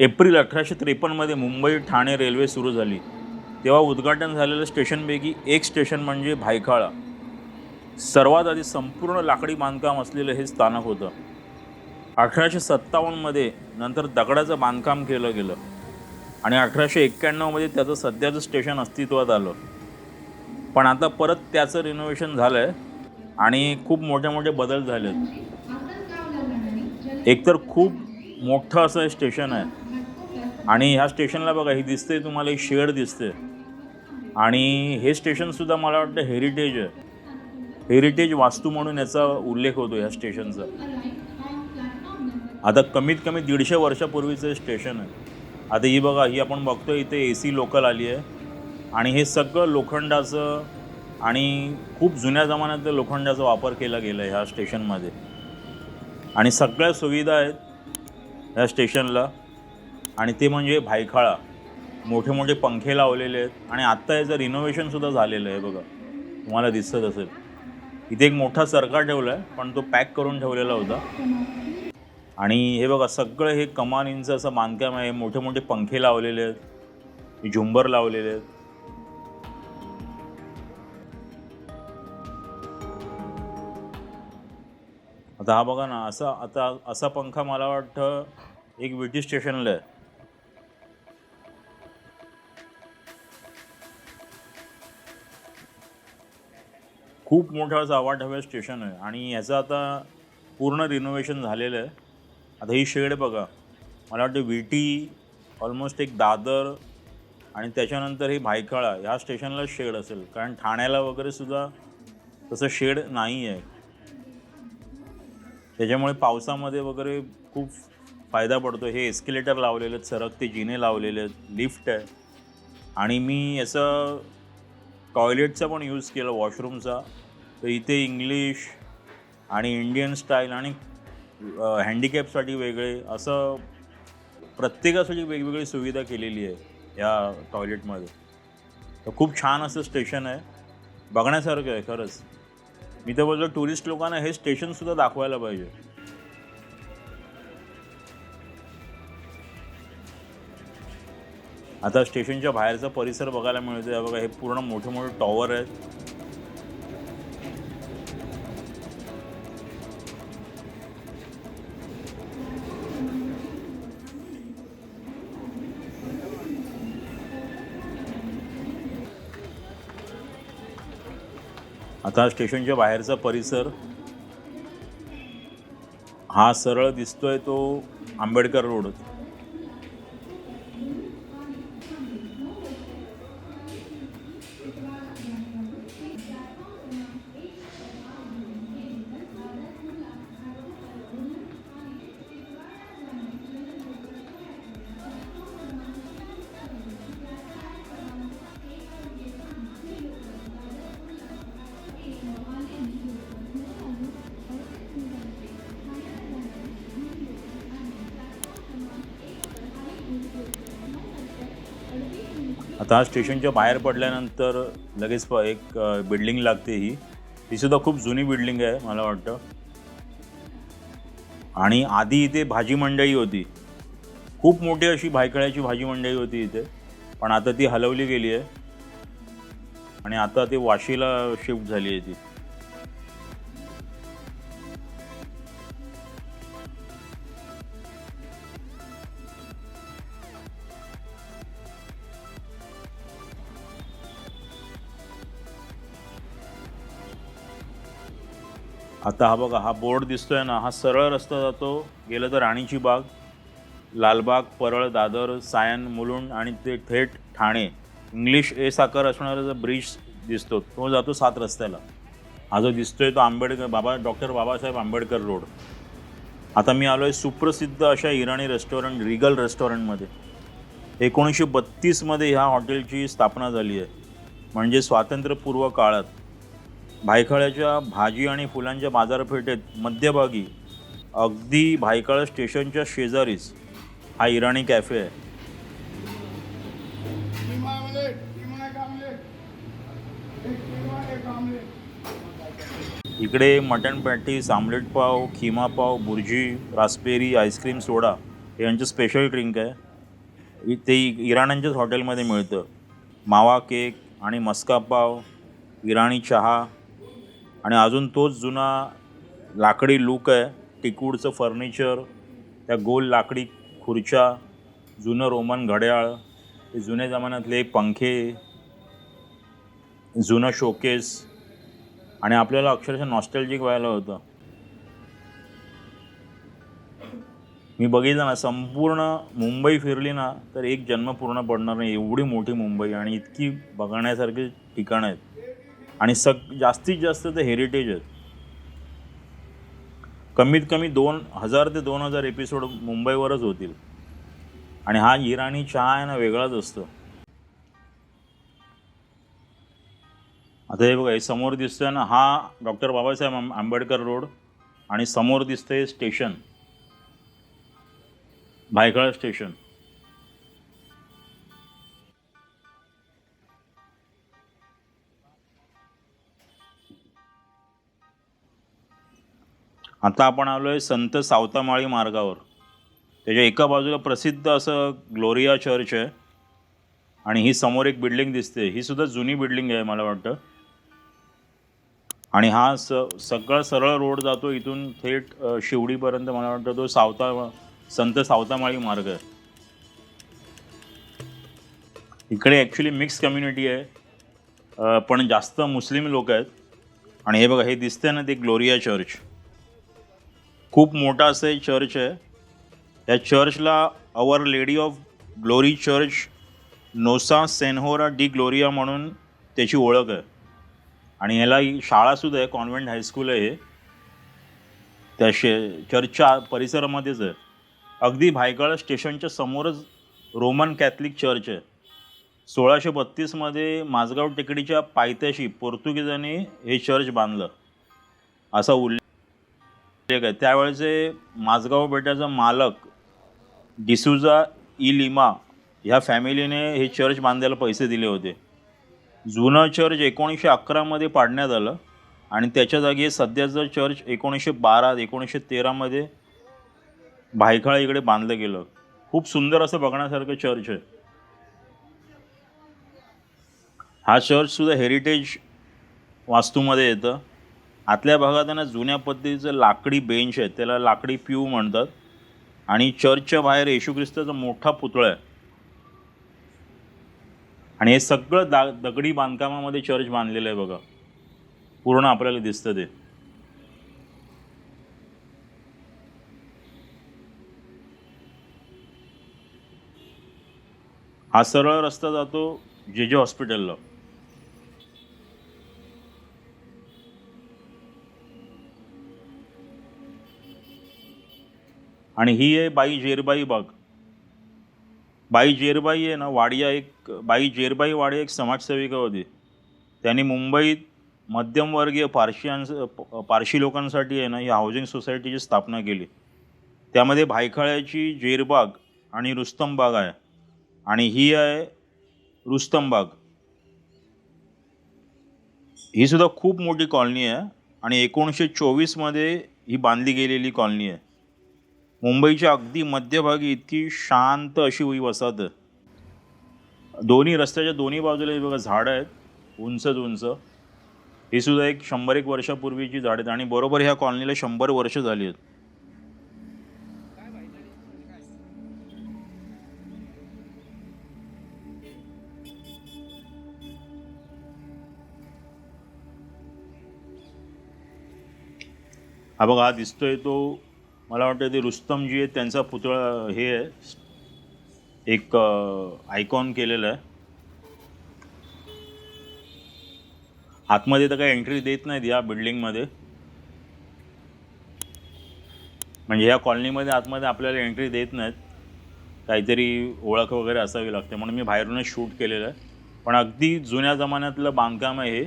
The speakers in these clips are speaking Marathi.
एप्रिल अठराशे त्रेपन्नमध्ये मुंबई ठाणे रेल्वे सुरू झाली. तेव्हा उद्घाटन झालेलं स्टेशनपैकी एक स्टेशन म्हणजे भायखाळा. सर्वात आधी संपूर्ण लाकडी बांधकाम असलेलं हे स्थानक होतं. अठराशे सत्तावन्नमध्ये नंतर दगडाचं बांधकाम केलं गेलं. आणि अठराशे एक्क्याण्णवमध्ये त्याचं सध्याचं स्टेशन अस्तित्वात आलं. पण आता परत त्याचं रिनोव्हेशन झालं आहे आणि खूप मोठे मोठे बदल झाले आहेत एकतर खूप मोठं असं हे स्टेशन आहे. आणि ह्या स्टेशनला बघा ही दिसते तुम्हाला एक शेड दिसते. आणि हे स्टेशनसुद्धा मला वाटतं हेरिटेज आहे. हेरिटेज वास्तू म्हणून याचा उल्लेख होतो ह्या स्टेशनचा. आता कमीत कमी दीडशे वर्षापूर्वीचं हे स्टेशन आहे. आता ही बघा ही आपण बघतो इथे ए सी लोकल आली आहे. आणि हे सगळं लोखंडाचं आणि खूप जुन्या जमान्यात लोखंडाचा वापर केला गेला आहे ह्या स्टेशनमध्ये. आणि सगळ्या सुविधा आहेत ह्या स्टेशनला. आणि ते म्हणजे भायखळा. मोठे मोठे पंखे लावलेले आहेत आणि आत्ता याचं रिनोव्हेशनसुद्धा झालेलं आहे बघा. तुम्हाला दिसत असेल. इथे एक मोठा सरकार ठेवला आहे पण तो पॅक करून ठेवलेला होता. आणि हे बघा सगळं हे कमानींचं असं बांधकाम आहे. मोठे मोठे पंखे लावलेले आहेत. झुंबर लावलेले आहेत. आता हा बघा ना असा आता असा पंखा मला वाटतं एक ब्रिटिश स्टेशनला आहे. खूप मोठं असं अवाढव्य स्टेशन आहे. आणि याचं आता पूर्ण रिनोव्हेशन झालेलं आहे. आता ही शेड बघा. मला वाटतं विटी ऑलमोस्ट एक दादर आणि त्याच्यानंतर ही भायखळा ह्या स्टेशनला शेड असेल. कारण ठाण्याला वगैरे सुद्धा तसं शेड नाही आहे. त्याच्यामुळे पावसामध्ये वगैरे खूप फायदा पडतो. हे एस्केलेटर लावलेले आहेत सरकते जिने लावलेले आहेत लिफ्ट आहे. आणि मी याचं टॉयलेटचा पण यूज केला वॉशरूमचा तर इथे इंग्लिश आणि इंडियन स्टाईल आणि हँडिकॅपसाठी वेगळे असं प्रत्येकासाठी वेगवेगळी सुविधा केलेली आहे या टॉयलेटमध्ये तर खूप छान असं स्टेशन आहे. बघण्यासारखं आहे खरंच. मी तर बोलतो टुरिस्ट लोकांना हे स्टेशनसुद्धा दाखवायला पाहिजे. आता स्टेशनच्या बाहेरचा परिसर बघायला मिळतो आहे बघा हे पूर्ण मोठे मोठे टॉवर आहेत. आता स्टेशनच्या बाहेरचा परिसर हा सरळ दिसतोय तो आंबेडकर रोड. आता स्टेशनच्या बाहेर पडल्यानंतर लगेच प एक बिल्डिंग लागते ही. ती सुद्धा खूप जुनी बिल्डिंग आहे मला वाटतं. आणि आधी इथे भाजी मंडई होती. खूप मोठी अशी भायखळ्याची भाजी मंडई होती इथे. पण आता ती हलवली गेली आहे. आणि आता ते वाशीला शिफ्ट झाली आहे ती. आता हा बघा हा बोर्ड दिसतोय ना हा सरळ रस्ता जातो. गेलं तर राणीची बाग लालबाग परळ दादर सायन मुलुंड आणि ते थेट ठाणे. इंग्लिश ए साखर असणारा जो ब्रिज दिसतो तो जातो सात रस्त्याला. हा जो दिसतोय तो आंबेडकर बाबा डॉक्टर बाबासाहेब आंबेडकर रोड. आता मी आलो आहे सुप्रसिद्ध अशा इराणी रेस्टॉरंट रिगल रेस्टॉरंटमध्ये एकोणीसशे बत्तीसमध्ये ह्या हॉटेलची स्थापना झाली आहे. म्हणजे स्वातंत्र्यपूर्व काळात. भायखळ्याच्या भाजी आणि फुलांच्या बाजारपेठेत मध्यभागी अगदी भायखळा स्टेशनच्या शेजारीच हा इराणी कॅफे आहे. इकडे मटण पॅटीस आमलेट पाव खिमा पाव बुर्जी रास्पेरी आईस्क्रीम सोडा हे यांचं स्पेशल ड्रिंक आहे. ते इराण्यांच्याच हॉटेलमध्ये मिळतं. मावा केक आणि मस्का पाव इराणी चहा आणि अजून तोच जुना लाकडी लूक आहे टिकूडचं फर्निचर त्या गोल लाकडी खुर्च्या जुनं रोमन घड्याळ ते जुन्या जमान्यातले पंखे जुनं शोकेस आणि आपल्याला अक्षरशः नॉस्टॅल्जिक व्हायला होतं. मी बघितलं ना संपूर्ण मुंबई फिरली ना तर एक जन्म पूर्ण पडणार नाही एवढी मोठी मुंबई आणि इतकी बघण्यासारखी ठिकाणं आहेत. आणि सग जास्तीत जास्त ते हेरिटेज आहेत. कमीत कमी दोन हजार ते दोन हजार एपिसोड मुंबईवरच होतील. आणि हा इराणी चहा आहे ना वेगळाच असतो. आता हे बघा हे समोर दिसतोय ना हा डॉक्टर बाबासाहेब आंबेडकर रोड आणि समोर दिसतंय स्टेशन भायखळा स्टेशन आता आपण आलोय संत सावतामाळी मार्गावर. त्याच्या एका बाजूला प्रसिद्ध असं ग्लोरिया चर्च आहे. आणि ही समोर एक बिल्डिंग दिसते. ही सुद्धा जुनी बिल्डिंग आहे मला वाटतं. आणि हा स सगळा सरळ रोड जातो इथून थेट शिवडीपर्यंत मला वाटतं तो सावता संत सावतामाळी मार्ग आहे. इकडे ॲक्च्युली मिक्स कम्युनिटी आहे. पण जास्त मुस्लिम लोक आहेत. आणि हे बघा हे दिसतंय ना ते ग्लोरिया चर्च. खूप मोठा असं हे चर्च आहे. या चर्चला our lady of glory church नोसा सेन्होरा डी ग्लोरिया म्हणून त्याची ओळख आहे. आणि ह्याला ही शाळासुद्धा आहे कॉन्व्हेंट हायस्कूल आहे त्या शे चर्चच्या परिसरामध्येच आहे. अगदी भायखळा स्टेशनच्या समोरच रोमन कॅथलिक चर्च आहे. सोळाशे बत्तीसमध्ये माझगाव टेकडीच्या पायथ्याशी पोर्तुगीजांनी हे चर्च बांधलं. असा उल्लेख आहे. त्यावेळेचे माझगाव बेटाचा मालक डिसुजा ई लिमा ह्या फॅमिलीने हे चर्च बांधायला पैसे दिले होते. जुनं चर्च एकोणीसशे अकरामध्ये पाडण्यात आलं आणि त्याच्या जागी सध्याचं चर्च एकोणीसशे बारा एकोणीसशे तेरामध्ये भायखळा इकडे बांधलं गेलं. खूप सुंदर असं बघण्यासारखं चर्च आहे. हा चर्चसुद्धा हेरिटेज वास्तूमध्ये येतं. आतल्या भागात आहे ना जुन्या पद्धतीचं लाकडी बेंच आहे. त्याला लाकडी प्यू म्हणतात. आणि चर्चच्या बाहेर येशू ख्रिस्ताचा मोठा पुतळा आहे. आणि हे सगळं दा दगडी बांधकामामध्ये चर्च बांधलेलं आहे बघा. पूर्ण आपल्याला दिसतं ते. हा सरळ रस्ता जातो जे जे हॉस्पिटलला. आणि ही आहे बाई जेरबाई बाग. बाई जेरबाई आहे ना वाडिया एक बाई जेरबाई वाडिया एक समाजसेविका होती त्यांनी मुंबईत मध्यमवर्गीय पारशियांस पारशी लोकांसाठी आहे ना ही हाऊसिंग सोसायटीची स्थापना केली. त्यामध्ये भायखळ्याची जेरबाग आणि रुस्तम बाग आहे. आणि ही आहे रुस्तम बाग. ही सुद्धा खूप मोठी कॉलनी आहे आणि एकोणीसशे चोवीसमध्ये ही बांधली गेलेली कॉलनी आहे. मुंबईच्या अगदी मध्यभागी इतकी शांत अशी ही वसाहत दोन्ही रस्त्याच्या दोन्ही बाजूला बघा झाडं आहेत उंचच उंच. ही सुद्धा एक शंभर एक वर्षापूर्वीची झाडं आहेत आणि बरोबर ह्या कॉलनीला शंभर वर्ष झाली आहेत. हा बघा हा दिसतोय तो मला वाटतं ते रुस्तमजी आहे त्यांचा पुतळा हे आहे. एक आयकॉन केलेलं आहे. आतमध्ये तर काही एंट्री देत नाहीत या बिल्डिंगमध्ये म्हणजे ह्या कॉलनीमध्ये आतमध्ये आपल्याला एंट्री देत नाहीत. काहीतरी ओळख वगैरे असावी लागते म्हणून मी बाहेरूनच शूट केलेलं आहे. पण अगदी जुन्या जमान्यातलं बांधकाम आहे हे.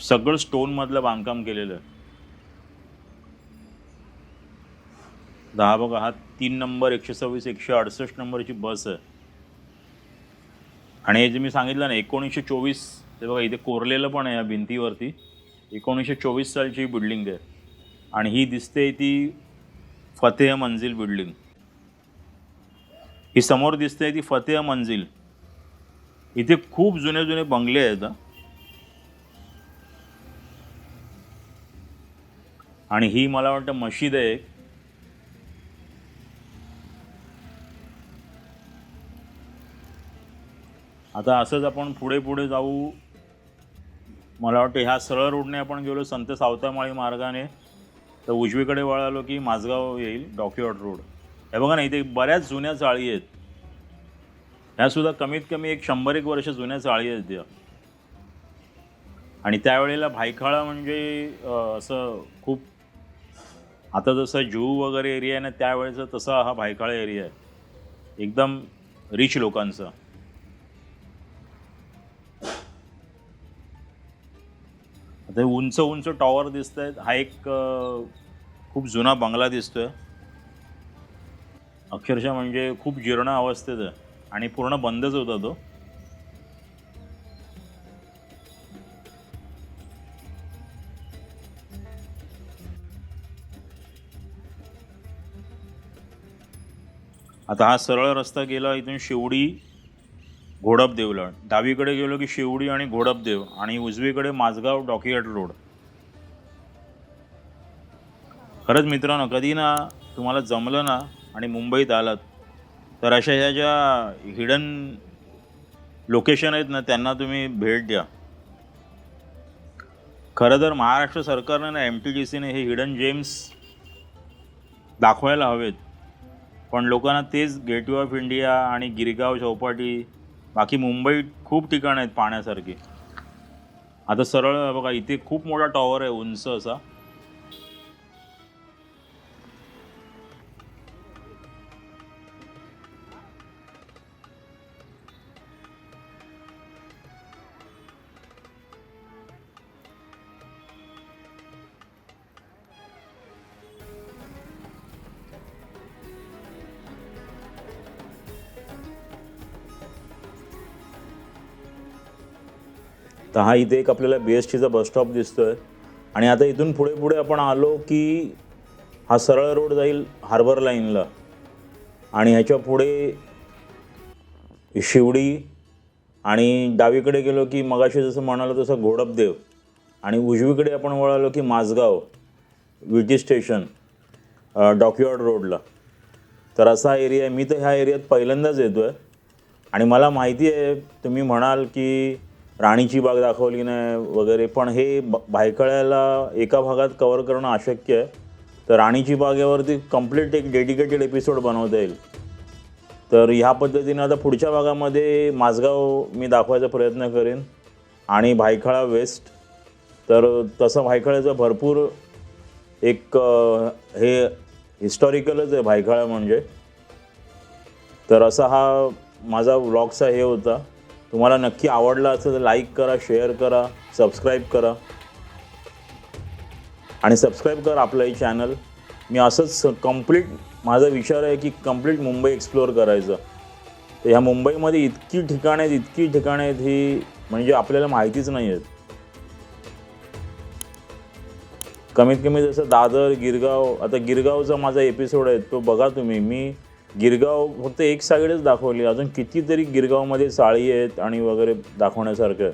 सगळं स्टोनमधलं बांधकाम केलेलं आहे. दहा बघा हा तीन नंबर एकशे सव्वीस एकशे अडुसष्ट नंबरची बस आहे. आणि हे जे मी सांगितलं ना एकोणीसशे चोवीस ते बघा इथे कोरलेलं पण आहे या भिंतीवरती. एकोणीसशे चोवीस सालची ही बिल्डिंग आहे. आणि ही दिसते ती फतेह मंजिल बिल्डिंग ही समोर दिसते ती फतेह मंजिल. इथे खूप जुने जुने बंगले आहेत आणि ही मला वाटतं मशीद आहे आता असंच आपण पुढे पुढे जाऊ. मला वाटतं ह्या सरळ रोडने आपण गेलो संत सावतामाळी मार्गाने. तर उजवीकडे वळालो की माझगाव येईल डॉक्युआट रोड हे बघा ना इथे बऱ्याच जुन्या चाळी आहेत. ह्यासुद्धा कमीत कमी एक शंभर एक वर्ष जुन्या चाळी आहेत त्या. आणि त्यावेळेला भायखळा म्हणजे असं खूप आता जसं जुहू वगैरे एरिया आहे ना त्यावेळेचा तसा हा भायखळा एरिया आहे. एकदम रिच लोकांचा. आता उंच उंच टॉवर दिसत आहेत हा एक खूप जुना बंगला दिसतोय. अक्षरशः म्हणजे खूप जीर्ण अवस्थेत आहे. आणि पूर्ण बंदच होता तो. आता हा सरळ रस्ता गेला इथून शिवडी घोडपदेवला डावीकडे गेलो की शिवडी आणि घोडपदेव आणि उजवीकडे माझगाव डॉकियाट रोड. खरंच मित्रांनो कधी ना तुम्हाला जमलं ना आणि मुंबईत आलात तर अशा ह्या ज्या हिडन लोकेशन आहेत ना त्यांना तुम्ही भेट द्या. खरं तर महाराष्ट्र सरकारने ना एम टी डी सीने हे हिडन जेम्स दाखवायला हवेत. पण लोकांना तेच गेटवे ऑफ इंडिया आणि गिरगाव चौपाटी बाकी मुंबईत खूप ठिकाणं आहेत पाण्यासारखी. आता सरळ बघा इथे खूप मोठा टॉवर आहे उंच असा. तर हा इथे एक आपल्याला बी एस टीचा बस स्टॉप दिसतोय. आणि आता इथून पुढे पुढे आपण आलो की हा सरळ रोड जाईल हार्बर लाईनला आणि ह्याच्या पुढे शिवडी आणि डावीकडे गेलो की मगाशी जसं म्हणालो तसं घोडपदेव. आणि उजवीकडे आपण वळालो की माझगाव विटी स्टेशन डॉक्युआर्ड रोडला तर असा एरिया आहे. मी तर ह्या एरियात पहिल्यांदाच येतो आहे आणि मला माहिती आहे तुम्ही म्हणाल की राणीची बाग दाखवली नाही वगैरे पण हे ब- भायखळ्याला एका भागात कवर करणं अशक्य आहे. तर राणीची बागेवरती कंप्लीट एक डेडिकेटेड एपिसोड बनवता येईल. तर ह्या पद्धतीनं आता पुढच्या भागामध्ये माझगाव मी दाखवायचा प्रयत्न करेन. आणि भायखळा वेस्ट तर तसं भायखळ्याचं भरपूर एक हे हिस्टॉरिकलच आहे भायखळा म्हणजे. तर असा हा माझा व्लॉगचा हे होता. तुम्हाला नक्की आवडला असेल तर लाईक करा शेअर करा सबस्क्राईब करा. आणि सबस्क्राईब करा आपलं हे चॅनल मी असंच कंप्लीट माझा विचार आहे की कंप्लीट मुंबई एक्सप्लोअर करायचं. तर ह्या मुंबईमध्ये इतकी ठिकाणं आहेत इतकी ठिकाणं आहेत ही म्हणजे आपल्याला माहितीच नाही आहेत. कमीत कमी जसं दादर गिरगाव आता गिरगावचा माझा एपिसोड आहे तो बघा तुम्ही. मी गिरगाव फक्त एक साईडच दाखवली. अजून कितीतरी गिरगावमध्ये चाळी आहेत आणि वगैरे दाखवण्यासारखं.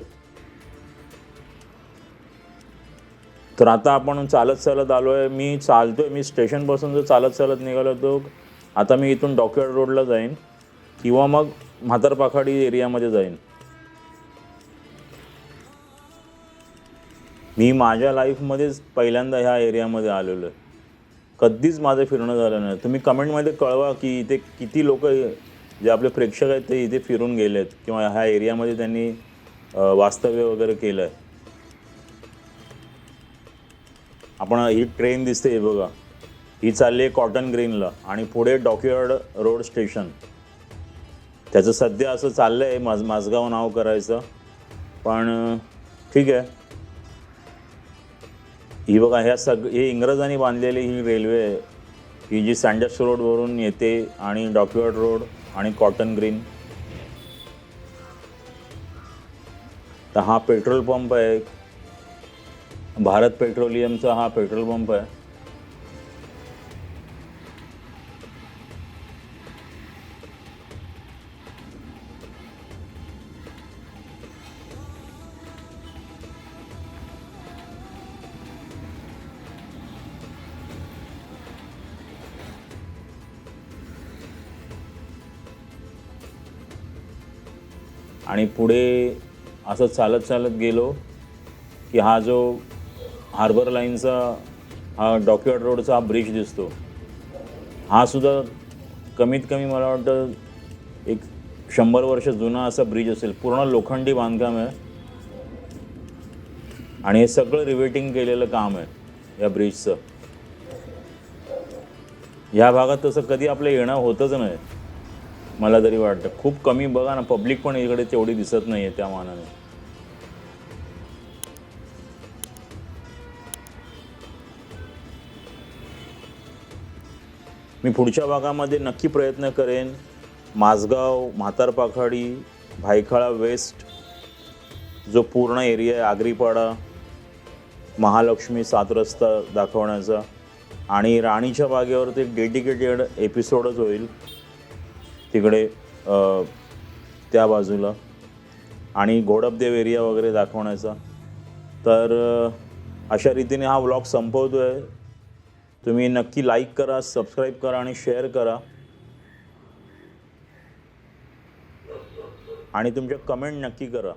तर आता आपण चालत चालत आलो आहे मी चालतोय. मी स्टेशनपासून जर चालत चालत निघालो तो आता मी इथून डॉक्युआर्ड रोडला जाईन किंवा मग म्हातारपाखाडी एरियामध्ये जाईन. मी माझ्या लाईफमध्येच पहिल्यांदा ह्या एरियामध्ये आलेलो आहे कधीच माझं फिरणं झालं नाही. तुम्ही कमेंटमध्ये कळवा की इथे किती लोक जे आपले प्रेक्षक आहेत ते इथे फिरून गेले आहेत किंवा ह्या एरियामध्ये त्यांनी वास्तव्य वगैरे केलं आहे आपण ही ट्रेन दिसते हे बघा. ही चालली आहे कॉटन ग्रीनला आणि पुढे डॉक्युआर्ड रोड स्टेशन त्याचं सध्या असं चाललं आहे माझ माझगाव नाव करायचं. पण ठीक आहे. ही बघा ह्या सग हे इंग्रजांनी बांधलेली ही रेल्वे आहे ही जी सँडस रोडवरून येते आणि डॉक्युआर्ड रोड आणि कॉटन ग्रीन. तर हा पेट्रोल पंप आहे. भारत पेट्रोलियमचा हा पेट्रोल पंप आहे. आणि पुढे असं चालत चालत गेलो की हा जो हार्बर लाईनचा हा डॉक्युआर्ट रोडचा हा ब्रिज दिसतो हा सुद्धा कमीत कमी मला वाटतं एक शंभर वर्ष जुना असा ब्रिज असेल. पूर्ण लोखंडी बांधकाम आहे. आणि हे सगळं रिवेटिंग केलेलं काम आहे या ब्रिजचं या भागात तसं कधी आपलं येणं होतच नाही. मला तरी वाटतं. खूप कमी बघा ना पब्लिक पण इकडे तेवढी दिसत नाही आहे त्या मानाने. मी पुढच्या भागामध्ये नक्की प्रयत्न करेन. माझगाव म्हातारपाखाडी भायखळा वेस्ट जो पूर्ण एरिया आहे आगरीपाडा महालक्ष्मी सात रस्ता दाखवण्याचा. आणि राणीच्या बागेवरती ते डेडिकेटेड एपिसोडच होईल. तिकडे त्या बाजूला. आणि घोडपदेव एरिया वगैरे दाखवण्याचा. तर अशा रीतीने हा व्लॉग संपवतो आहे तुम्ही नक्की लाईक करा सबस्क्राईब करा आणि शेअर करा. आणि तुमच्या कमेंट नक्की करा.